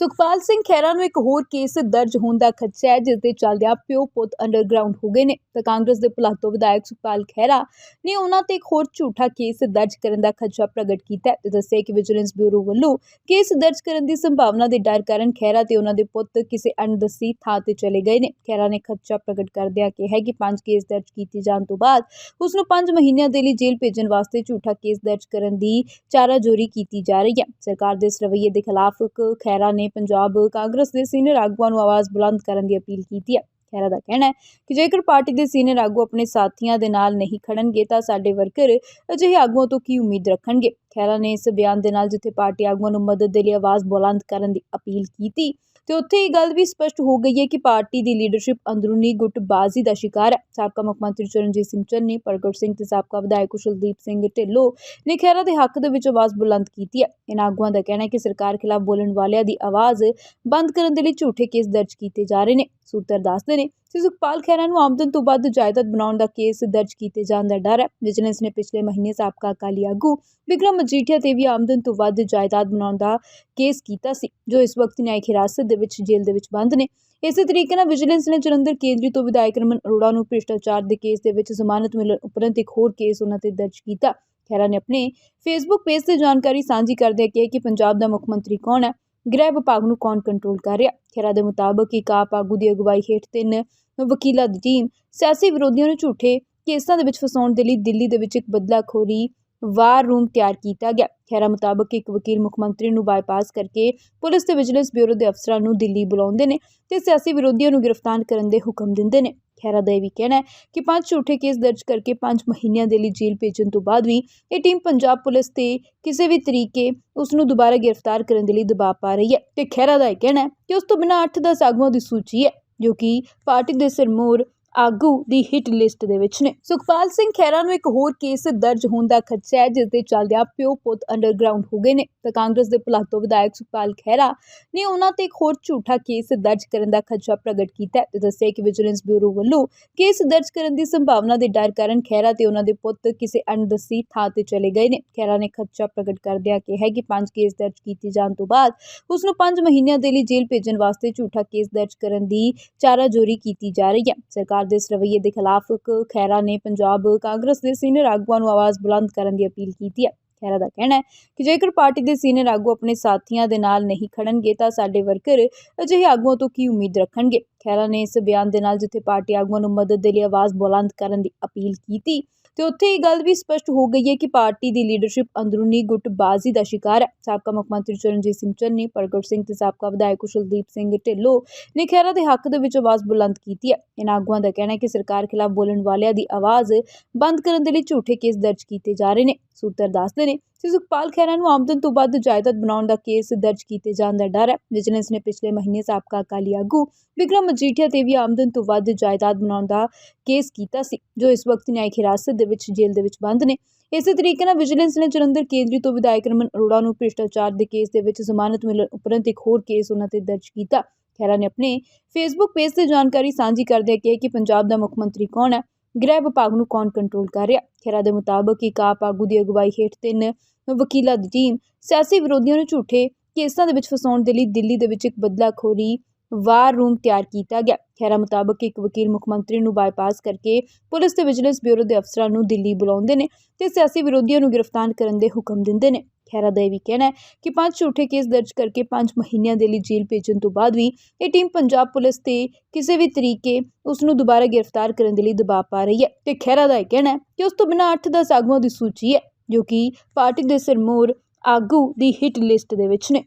ਸੁਖਪਾਲ ਸਿੰਘ ਖਹਿਰਾ ਨੂੰ ਇੱਕ ਹੋਰ ਕੇਸ ਦਰਜ ਹੋਣ ਦਾ ਖਦਸ਼ਾ ਹੈ, ਜਿਸ ਦੇ ਚੱਲਦਿਆਂ ਪਿਓ ਪੁੱਤ ਅੰਡਰਗਰਾਉਂਡ ਹੋ ਗਏ ਨੇ। ਤਾਂ ਕਾਂਗਰਸ ਦੇ ਭਲਾਤੋ ਵਿਧਾਇਕ ਸੁਖਪਾਲ ਖਹਿਰਾ ਨੇ ਉਹਨਾਂ ਤੇ ਇੱਕ ਹੋਰ ਝੂਠਾ ਕੇਸ ਦਰਜ ਕਰਨ ਦਾ ਖਦਸ਼ਾ ਪ੍ਰਗਟ ਕੀਤਾ ਤੇ ਦੱਸਿਆ ਕਿ ਵਿਜੀਲੈਂਸ ਬਿਊਰੋ ਵੱਲੋਂ ਕੇਸ ਦਰਜ ਕਰਨ ਦੀ ਸੰਭਾਵਨਾ ਦੇ ਡਰ ਕਾਰਨ ਖਹਿਰਾ ਤੇ ਉਹਨਾਂ ਦੇ ਪੁੱਤ ਕਿਸੇ ਅਣਦਸੀ ਥਾਂ ਤੇ ਚਲੇ ਗਏ ਨੇ। ਖਹਿਰਾ ਨੇ ਖਦਸ਼ਾ ਪ੍ਰਗਟ ਕਰਦਿਆਂ ਕਿਹਾ ਕਿ ਪੰਜ ਕੇਸ ਦਰਜ ਕੀਤੇ ਜਾਣ ਤੋਂ ਬਾਅਦ ਉਸ ਨੂੰ 5 ਮਹੀਨਿਆਂ ਦੇ ਲਈ ਜੇਲ੍ਹ ਭੇਜਣ ਵਾਸਤੇ ਝੂਠਾ ਕੇਸ ਦਰਜ ਕਰਨ ਦੀ ਚਾਰਾਜੋਰੀ ਕੀਤੀ ਜਾ ਰਹੀ ਹੈ। ਸਰਕਾਰ ਦੇ ਇਸ ਰਵੱਈਏ ਦੇ ਖਿਲਾਫ ਖਹਿਰਾ ਨੇ ਪੰਜਾਬ ਕਾਂਗਰਸ ਦੇ ਸੀਨੀਅਰ ਆਗੂਆਂ ਨੂੰ ਆਵਾਜ਼ ਬੁਲੰਦ ਕਰਨ ਦੀ ਅਪੀਲ ਕੀਤੀ ਹੈ। ਖਹਿਰਾ ਦਾ ਕਹਿਣਾ ਹੈ ਕਿ ਜੇਕਰ ਪਾਰਟੀ ਦੇ ਸੀਨੀਅਰ ਆਗੂ ਆਪਣੇ ਸਾਥੀਆਂ ਦੇ ਨਾਲ ਨਹੀਂ ਖੜਨਗੇ ਤਾਂ ਸਾਡੇ ਵਰਕਰ ਅਜਿਹੇ ਆਗੂਆਂ ਤੋਂ ਕੀ ਉਮੀਦ ਰੱਖਣਗੇ? ਖਹਿਰਾ ਨੇ ਇਸ ਬਿਆਨ ਦੇ ਨਾਲ ਜਿੱਥੇ ਪਾਰਟੀ ਆਗੂਆਂ ਨੂੰ ਮਦਦ ਦੇ ਲਈ ਆਵਾਜ਼ ਬੁਲੰਦ ਕਰਨ ਦੀ ਅਪੀਲ ਕੀਤੀ ਤੇ ਉੱਥੇ ਇਹ ਗੱਲ ਵੀ ਸਪਸ਼ਟ ਹੋ ਗਈ ਹੈ ਕਿ ਪਾਰਟੀ ਦੀ ਲੀਡਰਸ਼ਿਪ ਅੰਦਰੂਨੀ ਗੁੱਟਬਾਜ਼ੀ ਦਾ ਸ਼ਿਕਾਰ ਹੈ। ਸਾਬਕਾ ਮੁੱਖ ਮੰਤਰੀ ਚਰਨਜੀਤ ਸਿੰਘ ਚੰਨੀ, ਪ੍ਰਗਟ ਸਿੰਘ ਤੇ ਸਾਬਕਾ ਵਿਧਾਇਕ ਕੁਸ਼ਲਦੀਪ ਸਿੰਘ ਢਿੱਲੋਂ ਨੇ ਖਹਿਰਾ ਦੇ ਹੱਕ ਦੇ ਵਿੱਚ ਆਵਾਜ਼ ਬੁਲੰਦ ਕੀਤੀ ਹੈ। ਇਹਨਾਂ ਆਗੂਆਂ ਦਾ ਕਹਿਣਾ ਹੈ ਕਿ ਸਰਕਾਰ ਖਿਲਾਫ ਬੋਲਣ ਵਾਲਿਆਂ ਦੀ ਆਵਾਜ਼ ਬੰਦ ਕਰਨ ਦੇ ਲਈ ਝੂਠੇ ਕੇਸ ਦਰਜ ਕੀਤੇ ਜਾ ਰਹੇ ਨੇ। ਸੂਤਰ ਦੱਸਦੇ ਨੇ ਕਿ ਸੁਖਪਾਲ ਖਹਿਰਾ ਨੂੰ ਆਮਦਨ ਤੋਂ ਵੱਧ ਜਾਇਦਾਦ ਬਣਾਉਣ ਦਾ ਕੇਸ ਦਰਜ ਕੀਤੇ ਜਾਣ ਦਾ ਡਰ ਹੈ। ਵਿਜੀਲੈਂਸ ਨੇ ਪਿਛਲੇ ਮਹੀਨੇ ਸਾਬਕਾ ਅਕਾਲੀ ਆਗੂ ਵਿਕਰਮ ਮਜੀਠੀਆ ਤੇ ਵੀ ਆਮਦਨ ਤੋਂ ਵੱਧ ਜਾਇਦਾਦ ਬਣਾਉਣ ਦਾ ਕੇਸ ਕੀਤਾ ਸੀ, ਜੋ ਇਸ ਵਕਤ ਨਿਆਇਕ ਹਿਰਾਸਤ ਦੇ ਵਿੱਚ ਜੇਲ੍ਹ ਦੇ ਵਿੱਚ ਬੰਦ ਨੇ। ਇਸੇ ਤਰੀਕੇ ਨਾਲ ਵਿਜੀਲੈਂਸ ਨੇ ਜਲੰਧਰ ਕੇਂਦਰੀ ਤੋਂ ਵਿਧਾਇਕ ਰਮਨ ਅਰੋੜਾ ਨੂੰ ਭ੍ਰਿਸ਼ਟਾਚਾਰ ਦੇ ਕੇਸ ਦੇ ਵਿੱਚ ਜ਼ਮਾਨਤ ਮਿਲਣ ਉਪਰੰਤ ਇੱਕ ਹੋਰ ਕੇਸ ਉਹਨਾਂ ਤੇ ਦਰਜ ਕੀਤਾ। ਖਹਿਰਾ ਨੇ ਆਪਣੇ ਫੇਸਬੁੱਕ ਪੇਜ ਤੇ ਜਾਣਕਾਰੀ ਸਾਂਝੀ ਕਰਦਿਆਂ ਕਿਹਾ ਕਿ ਪੰਜਾਬ ਦਾ ਮੁੱਖ ਮੰਤਰੀ ਕੌਣ ਹੈ? ਗ੍ਰਹਿ ਵਿਭਾਗ ਨੂੰ ਕੌਣ ਕੰਟਰੋਲ ਕਰ ਰਿਹਾ? ਖਹਿਰਾ ਦੇ ਮੁਤਾਬਕ ਇੱਕ ਆਪ ਆਗੂ ਦੀ ਅਗਵਾਈ ਹੇਠ ਤਿੰਨ ਵਕੀਲਾਂ ਦੀ ਟੀਮ ਸਿਆਸੀ ਵਿਰੋਧੀਆਂ ਨੂੰ ਝੂਠੇ ਕੇਸਾਂ ਦੇ ਵਿੱਚ ਫਸਾਉਣ ਦੇ ਲਈ ਦਿੱਲੀ ਦੇ ਵਿੱਚ ਇੱਕ ਬਦਲਾਖੋਰੀ ਵਾਰ ਰੂਮ ਤਿਆਰ ਕੀਤਾ ਗਿਆ। ਖਹਿਰਾ ਮੁਤਾਬਕ ਇੱਕ ਵਕੀਲ ਮੁੱਖ ਮੰਤਰੀ ਨੂੰ ਬਾਈਪਾਸ ਕਰਕੇ ਪੁਲਿਸ ਤੇ ਵਿਜੀਲੈਂਸ ਬਿਊਰੋ ਦੇ ਅਫਸਰਾਂ ਨੂੰ ਦਿੱਲੀ ਬੁਲਾਉਂਦੇ ਨੇ ਤੇ ਸਿਆਸੀ ਵਿਰੋਧੀਆਂ ਨੂੰ ਗ੍ਰਿਫਤਾਰ ਕਰਨ ਦੇ ਹੁਕਮ ਦਿੰਦੇ ਨੇ। ਖਹਿਰਾ ਦਾ ਇਹ ਵੀ ਕਹਿਣਾ ਹੈ ਕਿ ਪੰਜ ਝੂਠੇ ਕੇਸ ਦਰਜ ਕਰਕੇ ਪੰਜ ਮਹੀਨਿਆਂ ਦੇ ਲਈ ਜੇਲ੍ਹ ਭੇਜਣ ਤੋਂ ਬਾਅਦ ਵੀ ਇਹ ਟੀਮ ਪੰਜਾਬ ਪੁਲਿਸ ਤੇ ਕਿਸੇ ਵੀ ਤਰੀਕੇ ਉਸ ਨੂੰ ਦੁਬਾਰਾ ਗ੍ਰਿਫਤਾਰ ਕਰਨ ਦੇ ਲਈ ਦਬਾਅ ਪਾ ਰਹੀ ਹੈ ਤੇ ਖਹਿਰਾ ਦਾ ਇਹ ਕਹਿਣਾ ਹੈ ਕਿ ਉਸ ਤੋਂ ਬਿਨਾਂ 8-10 ਆਗੂਆਂ ਦੀ ਸੂਚੀ ਹੈ, ਜੋ ਕਿ ਪਾਰਟੀ ਦੇ ਸਿਰਮੋਰ ਆਗੂ ਦੀ ਹਿੱਟ ਲਿਸਟ ਦੇ ਵਿੱਚ ਨੇ। ਸੁਖਪਾਲ ਸਿੰਘ ਖਹਿਰਾ ਨੂੰ ਇੱਕ ਹੋਰ ਕੇਸ ਦਰਜ ਹੋਣ ਦਾ ਖਦਸ਼ਾ ਹੈ, ਜਿਸ ਦੇ ਚੱਲਦਿਆਂ ਪਿਓ ਪੁੱਤ ਅੰਡਰਗਰਾਉਂਡ ਹੋ ਗਏ ਨੇ। ਤਾਂ ਕਾਂਗਰਸ ਦੇ ਭਲਾਤੋ ਵਿਧਾਇਕ ਸੁਖਪਾਲ ਖਹਿਰਾ ਨੇ ਉਹਨਾਂ ਤੇ ਇੱਕ ਹੋਰ ਝੂਠਾ ਕੇਸ ਦਰਜ ਕਰਨ ਦਾ ਖਦਸ਼ਾ ਪ੍ਰਗਟ ਕੀਤਾ ਤੇ ਦੱਸਿਆ ਕਿ ਵਿਜੀਲੈਂਸ ਬਿਊਰੋ ਵੱਲੋਂ ਕੇਸ ਦਰਜ ਕਰਨ ਦੀ ਸੰਭਾਵਨਾ ਦੇ ਡਰ ਕਾਰਨ ਖਹਿਰਾ ਤੇ ਉਹਨਾਂ ਦੇ ਪੁੱਤ ਕਿਸੇ ਅਣਦਸੀ ਥਾਂ ਤੇ ਚਲੇ ਗਏ ਨੇ। ਖਹਿਰਾ ਨੇ ਖਦਸ਼ਾ ਪ੍ਰਗਟ ਕਰਦਿਆਂ ਕਿਹਾ ਕਿ ਪੰਜ ਕੇਸ ਦਰਜ ਕੀਤੇ ਜਾਣ ਤੋਂ ਬਾਅਦ ਉਸ ਨੂੰ 5 ਮਹੀਨਿਆਂ ਦੇ ਲਈ ਜੇਲ੍ਹ ਭੇਜਣ ਵਾਸਤੇ ਝੂਠਾ ਕੇਸ ਦਰਜ ਕਰਨ ਦੀ ਚਾਰਾਜੋਰੀ ਕੀਤੀ ਜਾ ਰਹੀ ਹੈ। ਸਰਕਾਰ ਦੇ ਇਸ ਰਵੱਈਏ ਦੇ ਖਿਲਾਫ ਕ- ਨੇ ਪੰਜਾਬ ਕਾਂਗਰਸ ਦੇ ਸੀਨੀਅਰ ਆਗੂਆਂ ਨੂੰ ਆਵਾਜ਼ ਬੁਲੰਦ ਕਰਨ ਦੀ ਅਪੀਲ ਕੀਤੀ ਹੈ। ਖਹਿਰਾ ਦਾ ਕਹਿਣਾ ਹੈ ਕਿ ਜੇਕਰ ਪਾਰਟੀ ਦੇ ਸੀਨੀਅਰ ਆਗੂ ਆਪਣੇ ਸਾਥੀਆਂ ਦੇ ਨਾਲ ਨਹੀਂ ਖੜਨਗੇ ਤਾਂ ਸਾਡੇ ਵਰਕਰ ਅਜਿਹੇ ਆਗੂਆਂ ਤੋਂ ਕੀ ਉਮੀਦ ਰੱਖਣਗੇ? ਖਹਿਰਾ ਨੇ ਇਸ ਬਿਆਨ ਦੇ ਨਾਲ ਜਿੱਥੇ ਪਾਰਟੀ ਆਗੂਆਂ ਨੂੰ ਮਦਦ ਦੇ ਲਈ ਆਵਾਜ਼ ਬੁਲੰਦ ਕਰਨ ਦੀ ਅਪੀਲ ਕੀਤੀ ਤੇ ਉੱਥੇ ਇਹ ਗੱਲ ਵੀ ਸਪਸ਼ਟ ਹੋ ਗਈ ਹੈ ਕਿ ਪਾਰਟੀ ਦੀ ਲੀਡਰਸ਼ਿਪ ਅੰਦਰੂਨੀ ਗੁੱਟਬਾਜ਼ੀ ਦਾ ਸ਼ਿਕਾਰ ਹੈ। ਸਾਬਕਾ ਮੁੱਖ ਮੰਤਰੀ ਚਰਨਜੀਤ ਸਿੰਘ ਚੰਨੀ, ਪ੍ਰਗਟ ਸਿੰਘ ਤੇ ਸਾਬਕਾ ਵਿਧਾਇਕ ਕੁਸ਼ਲਦੀਪ ਸਿੰਘ ਢਿੱਲੋਂ ਨੇ ਖਹਿਰਾ ਦੇ ਹੱਕ ਦੇ ਵਿੱਚ ਆਵਾਜ਼ ਬੁਲੰਦ ਕੀਤੀ ਹੈ। ਇਹਨਾਂ ਆਗੂਆਂ ਦਾ ਕਹਿਣਾ ਹੈ ਕਿ ਸਰਕਾਰ ਖਿਲਾਫ ਬੋਲਣ ਵਾਲਿਆਂ ਦੀ ਆਵਾਜ਼ ਬੰਦ ਕਰਨ ਦੇ ਲਈ ਝੂਠੇ ਕੇਸ ਦਰਜ ਕੀਤੇ ਜਾ ਰਹੇ ਨੇ। ਸੂਤਰ ਦੱਸਦੇ ਨੇ। ਕਿ ਸੁਖਪਾਲ ਖਹਿਰਾ ਨੂੰ ਆਮਦਨ ਤੋਂ ਵੱਧ ਜਾਇਦਾਦ ਬਣਾਉਣ ਦਾ ਕੇਸ ਦਰਜ ਕੀਤੇ ਜਾਣ ਦਾ ਡਰ ਹੈ। ਵਿਜੀਲੈਂਸ ਨੇ ਪਿਛਲੇ ਮਹੀਨੇ ਸਾਬਕਾ ਅਕਾਲੀ ਆਗੂ ਵਿਕਰਮ ਮਜੀਠੀਆ ਤੇ ਵੀ ਆਮਦਨ ਤੋਂ ਵੱਧ ਜਾਇਦਾਦ ਬਣਾਉਣ ਦਾ ਕੇਸ ਕੀਤਾ ਸੀ, ਜੋ ਇਸ ਵਕਤ ਨਿਆਇਕ ਹਿਰਾਸਤ ਦੇ ਵਿੱਚ ਜੇਲ੍ਹ ਦੇ ਵਿੱਚ ਬੰਦ ਨੇ। ਇਸੇ ਤਰੀਕੇ ਨਾਲ ਵਿਜੀਲੈਂਸ ਨੇ ਜਲੰਧਰ ਕੇਂਦਰੀ ਤੋਂ ਵਿਧਾਇਕ ਰਮਨ ਅਰੋੜਾ ਨੂੰ ਭ੍ਰਿਸ਼ਟਾਚਾਰ ਦੇ ਕੇਸ ਦੇ ਵਿੱਚ ਜ਼ਮਾਨਤ ਮਿਲਣ ਉਪਰੰਤ ਇੱਕ ਹੋਰ ਕੇਸ ਉਹਨਾਂ ਤੇ ਦਰਜ ਕੀਤਾ। ਖਹਿਰਾ ਨੇ ਆਪਣੇ ਫੇਸਬੁੱਕ ਪੇਜ ਤੇ ਜਾਣਕਾਰੀ ਸਾਂਝੀ ਕਰਦਿਆਂ ਕਿਹਾ ਕਿ ਪੰਜਾਬ ਦਾ ਮੁੱਖ ਮੰਤਰੀ ਕੌਣ ਹੈ? ਗ੍ਰਹਿ ਵਿਭਾਗ ਨੂੰ ਕੌਣ ਕੰਟਰੋਲ ਕਰ ਰਿਹਾ? ਖਹਿਰਾ ਦੇ ਮੁਤਾਬਕ ਇੱਕ ਆਪ ਆਗੂ ਦੀ ਅਗਵਾਈ ਹੇਠ ਤਿੰਨ ਵਕੀਲਾਂ ਦੀ ਟੀਮ ਸਿਆਸੀ ਵਿਰੋਧੀਆਂ ਨੂੰ ਝੂਠੇ ਕੇਸਾਂ ਦੇ ਵਿੱਚ ਫਸਾਉਣ ਦੇ ਲਈ ਦਿੱਲੀ ਦੇ ਵਿੱਚ ਇੱਕ ਬਦਲਾਖੋਰੀ ਵਾਰ ਰੂਮ ਤਿਆਰ ਕੀਤਾ ਗਿਆ। ਖਹਿਰਾ ਮੁਤਾਬਕ ਇੱਕ ਵਕੀਲ ਮੁੱਖ ਮੰਤਰੀ ਨੂੰ ਬਾਈਪਾਸ ਕਰਕੇ ਪੁਲਿਸ ਤੇ ਵਿਜੀਲੈਂਸ ਬਿਊਰੋ ਦੇ ਅਫਸਰਾਂ ਨੂੰ ਦਿੱਲੀ ਬੁਲਾਉਂਦੇ ਨੇ ਤੇ ਸਿਆਸੀ ਵਿਰੋਧੀਆਂ ਨੂੰ ਗ੍ਰਿਫਤਾਰ ਕਰਨ ਦੇ ਹੁਕਮ ਦਿੰਦੇ ਨੇ। ਖਹਿਰਾ ਦਾ ਇਹ ਵੀ ਕਹਿਣਾ ਹੈ ਕਿ ਪੰਜ ਝੂਠੇ ਕੇਸ ਦਰਜ ਕਰਕੇ ਪੰਜ ਮਹੀਨਿਆਂ ਦੇ ਲਈ ਜੇਲ੍ਹ ਭੇਜਣ ਤੋਂ ਬਾਅਦ ਵੀ ਇਹ ਟੀਮ ਪੰਜਾਬ ਪੁਲਿਸ ਤੇ ਕਿਸੇ ਵੀ ਤਰੀਕੇ ਉਸ ਨੂੰ ਦੁਬਾਰਾ ਗ੍ਰਿਫਤਾਰ ਕਰਨ ਦੇ ਲਈ ਦਬਾਅ ਪਾ ਰਹੀ ਹੈ ਤੇ ਖਹਿਰਾ ਦਾ ਇਹ ਕਹਿਣਾ ਹੈ ਕਿ ਉਸ ਤੋਂ ਬਿਨਾਂ 8-10 ਆਗੂਆਂ ਦੀ ਸੂਚੀ ਹੈ ਜੋ ਕਿ ਪਾਰਟੀ ਦੇ ਸਿਰਮੋਰ ਆਗੂ ਦੀ ਹਿੱਟ ਲਿਸਟ ਦੇ ਵਿੱਚ ਨੇ।